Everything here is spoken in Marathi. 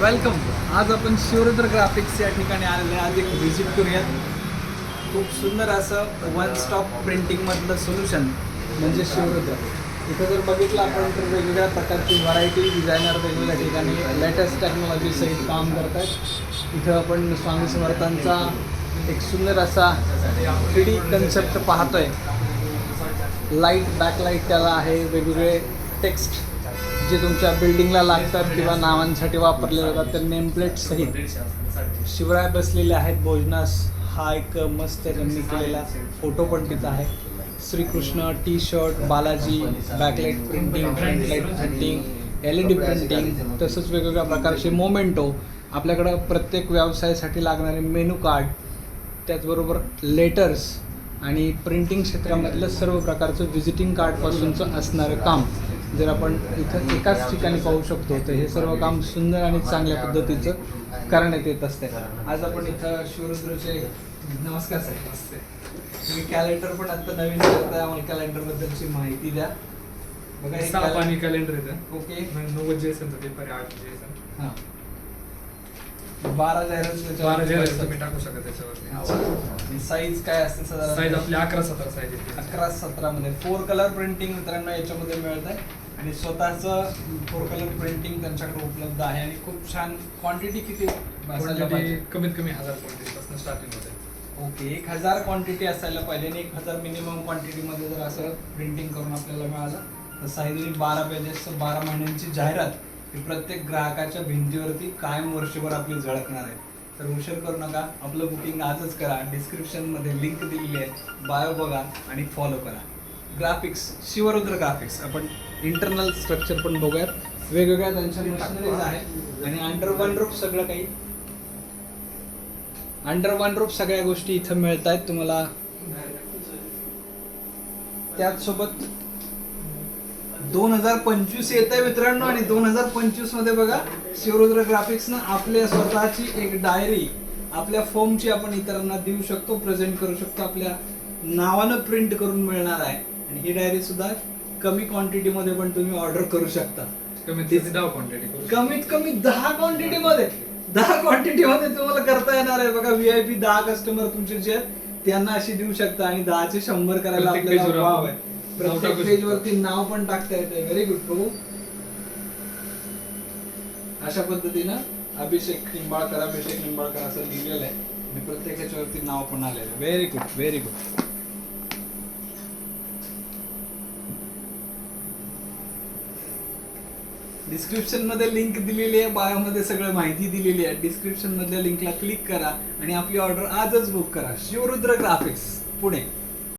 वेलकम आज आपण शिवरुद्र ग्राफिक्स या ठिकाणी आलेले आहे. आज एक व्हिजिट करूयात. खूप सुंदर असं वन स्टॉप प्रिंटिंगमधलं सोल्युशन म्हणजे शिवरुद्र. इथं जर बघितलं आपण तर वेगवेगळ्या प्रकारची व्हरायटी डिझायनर वेगवेगळ्या ठिकाणी लेटेस्ट टेक्नॉलॉजी सहित काम करत आहेत इथं आपण स्वामी समर्थांचा एक सुंदर असा थ्री डी कन्सेप्ट पाहतोय. लाइट बॅकलाईट त्याला आहे. वेगवेगळे टेक्स्ट जे तुमच्या बिल्डिंगला लागतात किंवा नावांसाठी वापरले जातात त्या नेमप्लेट सहित. शिवराय बसलेले आहेत भोजनास. हा एक मस्त त्यांनी केलेला फोटो पण तिथं आहे. Shrikrishna T shirt Balaji backlight printing frontlight printing L E D printing तसंच वेगवेगळ्या प्रकारचे मोमेंटो. आपल्याकडं प्रत्येक व्यवसायासाठी लागणारे मेनू कार्ड त्याचबरोबर लेटर्स आणि प्रिंटिंग क्षेत्रामधलं सर्व प्रकारचं व्हिजिटिंग कार्डपासूनचं असणारं काम. जर आपण इथं एकाच ठिकाणी पाहू शकतो तर हे सर्व काम सुंदर आणि चांगल्या पद्धतीचं करण्यात येत असते. आज आपण इथं शिवरुद्रचे नमस्कार सर. नमस्ते. तुम्ही कॅलेंडर पण आता नवीन करताय आम्हाला कॅलेंडर बद्दलची माहिती द्या. बघा हे आणि कॅलेंडर येतं. ओके. नव्वद जेसनचं पेपर आहे आठ जेसन हां. बारा जाहिरात बारा जे तुम्ही टाकू शकता त्याच्यावरती. साईज काय असते साधारण साईज आपली अकरा सतरा साईज येते अकरा सतरा मध्ये. फोर कलर प्रिंटिंग मित्रांनो याच्यामध्ये मिळत आहे आणि स्वतःचं फोर कलर प्रिंटिंग त्यांच्याकडे उपलब्ध आहे आणि खूप छान क्वांटिटी किती कमीत कमी हजार क्वांटिटी पासून स्टार्टिंग होते. ओके एक हजार क्वांटिटी असायला पाहिजे आणि एक हजार मिनिमम क्वांटिटीमध्ये जर असं प्रिंटिंग करून आपल्याला मिळालं तर साहित्य बारा पेजेसचं बारा महिन्यांची जाहिरात ही प्रत्येक ग्राहकाच्या भिंतीवरती कायम वर्षभर आपली झळकणार आहे. तर उशीर करू नका आपलं बुकिंग आजच करा. डिस्क्रिप्शनमध्ये लिंक दिलेली आहे. बायो बघा आणि फॉलो करा. ग्राफिक्स शिवरुद्र ग्राफिक्स आपण इंटरनल स्ट्रक्चर पण बघूयात. वेगवेगळ्या त्यांच्या मशिनरीज आहेत. आणि अंडर वन रूप सगळं काही. अंडर वन रूप सगळ्या गोष्टी इथं मिळत आहेत तुम्हाला. त्याचसोबत दोन हजार पंचवीस येत आहे मित्रांनो आणि दोन हजार पंचवीसमध्ये बघा शिवरुद्र ग्राफिक्सनं आपल्या स्वतःची एक डायरी आपल्या फॉर्मची आपण इतरांना देऊ शकतो प्रेझेंट करू शकतो आपल्या नावानं प्रिंट करून मिळणार आहे. आणि ही डायरी सुद्धा कमी क्वांटिटी मध्ये पण तुम्ही ऑर्डर करू शकता. कमीत कमी दहा क्वांटिटी कमीत कमी दहा क्वांटिटी मध्ये. दहा क्वांटिटी मध्ये तुम्हाला करता येणार आहे. बघा व्हीआयपी दहा कस्टमर तुमचे जे आहेत त्यांना अशी देऊ शकता आणि दहाचे शंभर करायला प्रत्येक आपल्याला वाव आहे. पेज. वरती नाव पण टाकता येते व्हेरी गुड प्रभू. अशा पद्धतीनं अभिषेक निंबाळकर अभिषेक निंबाळकर असं लिहिलेलं आहे. आणि प्रत्येक ह्याच्यावरती नाव पण आलेलं आहे. व्हेरी गुड व्हेरी गुड डिस्क्रिप्शनमध्ये लिंक दिलेली आहे बायो मध्ये सगळं माहिती दिलेली आहे. डिस्क्रिप्शन मधल्या लिंकला क्लिक करा आणि आपली ऑर्डर आजच बुक करा. शिवरुद्र ग्राफिक्स पुणे.